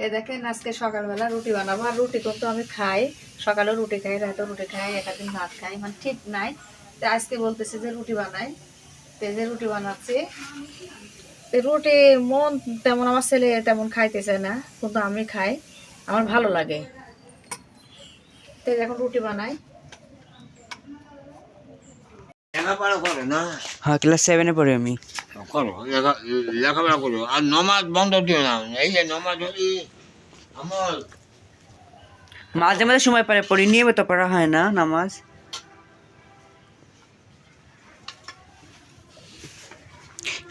এই দেখেন আজকে সকালবেলা রুটি বানাবো আর রুটি কিন্তু আমি খাই। সকালে রুটি খাই রাতে রুটি খাই একদিন ভাত খাই মানে ঠিক নাই। তো আজকে বলতেছি যে রুটি বানাই। তো যে রুটি বানাচ্ছি রুটি মন তেমন আমার ছেলে তেমন খাইতে চায় না কিন্তু আমি খাই আমার ভালো লাগে। তো এখন রুটি বানাই। হ্যাঁ ক্লাস সেভেনে পড়ি আমি। করো লেখাপড়া করো। আর নমাজ বন্ধ দিও না। এই যে নমাজ যদি আমার মাঝে মাঝে সময় পারে পড়ি নিয়মিত পড়া হয় না নামাজ।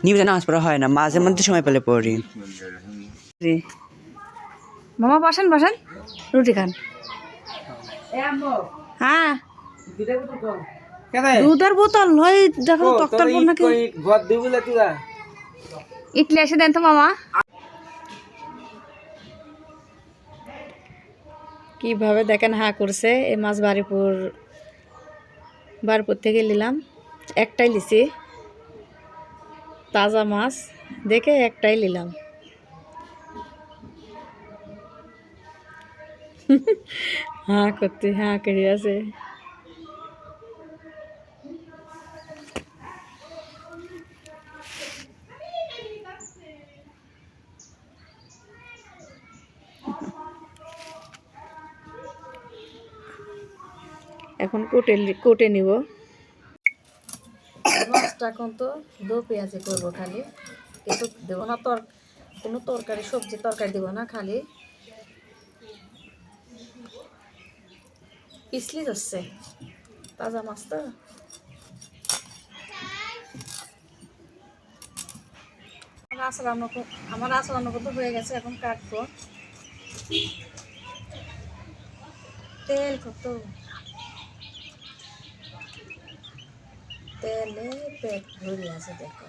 নিয়মিত নামাজ পড়া হয় না মাঝে মধ্যে সময় পেলে পড়ি। মামা বসেন বসেন। রুটি খান। হ্যাঁ। দুধের বোতল দেখো তক্তার পর নাকি। ইডলি এসে দেন তো মামা। কীভাবে দেখেন হা করছে এই মাছ বাড়িপুর বাড়িপুর থেকে নিলাম। একটাই লিছি তাজা মাছ দেখে একটাই নিলাম। হ্যাঁ করতে হ্যাঁ করে আছে। এখন কোটে কোটে নিব। মাছটা এখন তো দো পেঁয়াজি করব খালি। কিছু দেবো না তর কোনো তরকারি, সবজি তরকারি দেবো না খালি। পিছলি যাচ্ছে তাজা মাছ তো। আমার রান্না আমার করতে হয়ে গেছে, এখন কাটবো। তেল কত? তেলে পেট ভরে আছে, দেখো।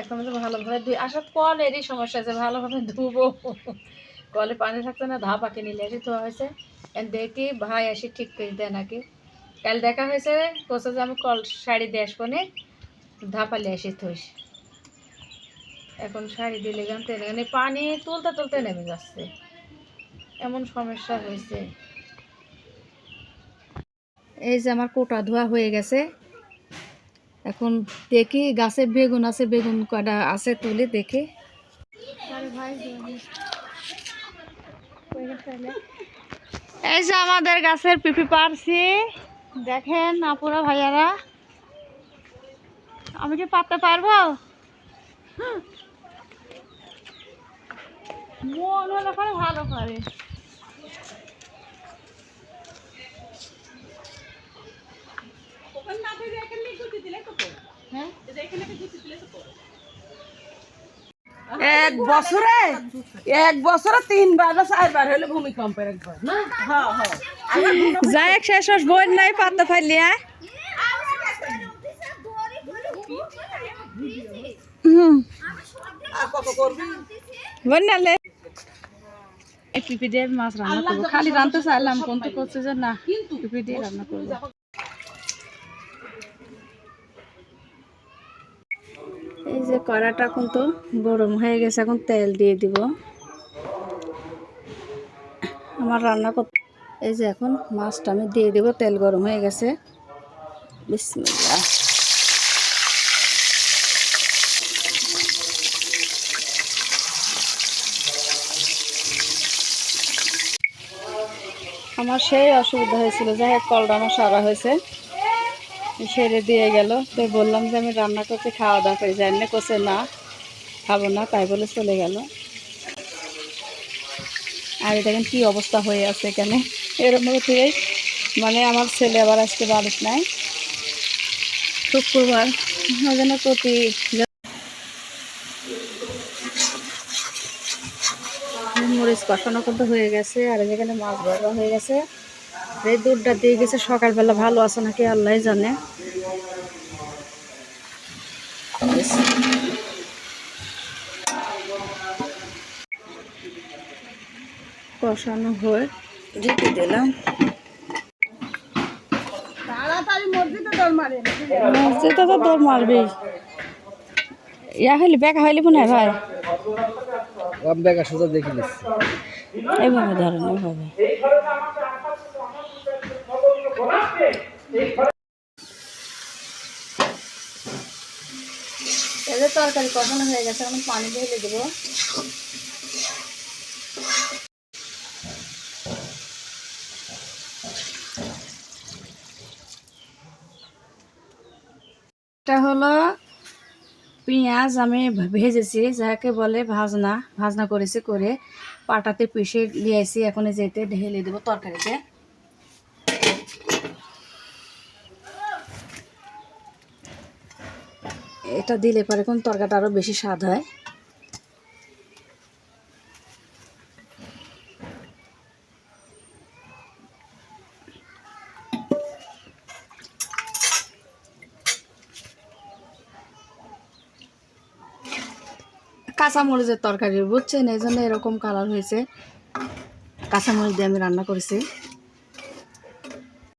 এখন তো ভালোভাবে ধুই, আসার কলেরই সমস্যা আছে ভালোভাবে ধুবো। কলে পানি থাকতো না ধা পাকে নিলে, এসে ধোয়া হয়েছে। দেখি ভাই এসে ঠিক করে দেয় নাকি। কাল দেখা হয়েছে কোসে যে আমি কল শাড়ি দিয়ে আসব নে ধাপালে এসে থইস। এখন শাড়ি দিলে গান টেনে গানে পানি তুলতে তুলতে নেমে যাচ্ছে। এমন সমস্যা হয়েছে। এই যে আমার কোটা ধোয়া হয়ে গেছে। এখন দেখি গাছে বেগুন আছে বেগুন কটা আছে তুলে দেখি। এই যে আমাদের গাছের পিপি পারছি। দেখেন আপুরা ভাইয়ারা। আমি কি পারতে পারব? মন হলে পারে ভালো পারে। হ্যাঁ? এক বছরে? এক বছরে তিনবার না চারবার হলে ভূমিকম্পের একবার না? হ্যাঁ হ্যাঁ। যাই এক শেষ হস বই নাই পাতা ফাইলি হ্যাঁ? বন্যালে মাছ রান্না করব। খালি রানতে চাইলাম কিন্তু করছে যে না পিপি দিয়ে রান্না করব। এই যে কড়াটা কিন্তু গরম হয়ে গেছে এখন তেল দিয়ে দিব। আমার রান্না করতে এই যে এখন মাছটা আমি দিয়ে দেবো, তেল গরম হয়ে গেছে। বিসমিল্লাহ। আমার সেই অসুবিধা হয়েছিল, যাই হোক, কলটা আমার সারা হয়েছে। সেরে দিয়ে গেল। তো বললাম যে আমি রান্না করছি, খাওয়া দাওয়া করে না কোসে না, খাব না, তাই বলে চলে গেল। আর দেখেন কি অবস্থা হয়ে আছে এখানে। এরকম থেকে মানে আমার ছেলে আবার আজকে বাড়িস নাই। শুক্রবার জন্য প্রতি মরিচ কষানো কিন্তু হয়ে গেছে, আর যেখানে মাছ ভাজা হয়ে গেছে। এই দুধটা দিয়ে গেছে, সকালবেলা ভালো আছে নাকি আল্লাহ জানে। কষানো হয়ে। ঢেকে দিলাম। তাড়াতাড়ি মসজিদে দৌড় মারে। মসজিদে তো দৌড় মারবি। ইয়া হইলে বেকা হইলে মনে হয় ভাই? বেকা সোজা দেখি এইভাবে ধরেন এইভাবে। এদের তরকারি কষানো হয়ে গেছে আমি পানি ঢেলে দেবো। এটা হলো পেঁয়াজ আমি ভেজেছি, যাকে বলে ভাজনা। ভাজনা করেছি করে পাটাতে পিষে লিয়েছি এখন যেতে ঢেলে দেবো তরকারিতে। এটা দিলে পরে কোন তরকাটা আরও বেশি স্বাদ হয়। কাঁচামরিচের তরকারি বুঝছেন? এই জন্য এরকম কালার হয়েছে। কাঁচামরিচ দিয়ে আমি রান্না করেছি।